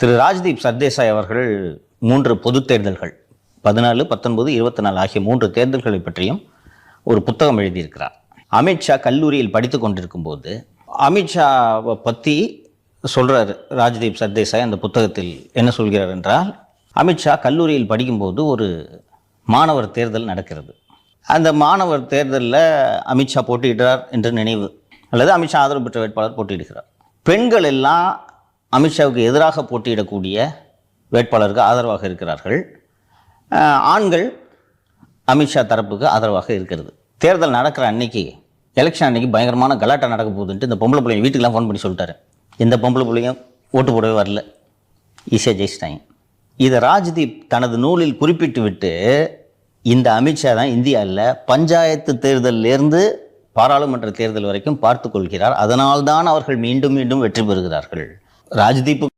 திரு ராஜ்தீப் சர்தேசாய் அவர்கள் மூன்று பொதுத் தேர்தல்கள் பதினாலு பத்தொன்பது இருபத்தி நாலு ஆகிய மூன்று தேர்தல்களை பற்றியும் ஒரு புத்தகம் எழுதியிருக்கிறார். அமித்ஷா கல்லூரியில் படித்து கொண்டிருக்கும் போது அமித்ஷாவை பற்றி சொல்கிறார் ராஜ்தீப் சர்தேசாய் அந்த புத்தகத்தில் என்ன சொல்கிறார் என்றால் அமித்ஷா கல்லூரியில் படிக்கும்போது ஒரு மாணவர் தேர்தல் நடக்கிறது. அந்த மாணவர் தேர்தலில் அமித்ஷா போட்டியிடுறார் என்று நினைவு அல்லது அமித்ஷா ஆதரவு பெற்ற வேட்பாளர் போட்டியிடுகிறார். பெண்கள் எல்லாம் அமித்ஷாவுக்கு எதிராக போட்டியிடக்கூடிய வேட்பாளருக்கு ஆதரவாக இருக்கிறார்கள். ஆண்கள் அமித்ஷா தரப்புக்கு ஆதரவாக இருக்கிறது. தேர்தல் நடக்கிற அன்னைக்கு எலெக்ஷன் அன்னைக்கு பயங்கரமான கலாட்டா நடக்க போகுதுன்ட்டு இந்த பொம்பளை பிள்ளைங்க வீட்டுக்கெலாம் ஃபோன் பண்ணி சொல்லிட்டாரு. எந்த பொம்பளை பிள்ளைங்க ஓட்டு போடவே வரல. ஈஸியாக ஜெயிச்சிட்டாங்க இதை ராஜ்தீப் தனது நூலில் குறிப்பிட்டு விட்டு இந்த அமித்ஷா தான் இந்தியாவில் பஞ்சாயத்து தேர்தலிலிருந்து பாராளுமன்ற தேர்தல் வரைக்கும் பார்த்து கொள்கிறார். அதனால்தான் அவர்கள் மீண்டும் மீண்டும் வெற்றி பெறுகிறார்கள். રાજદીપ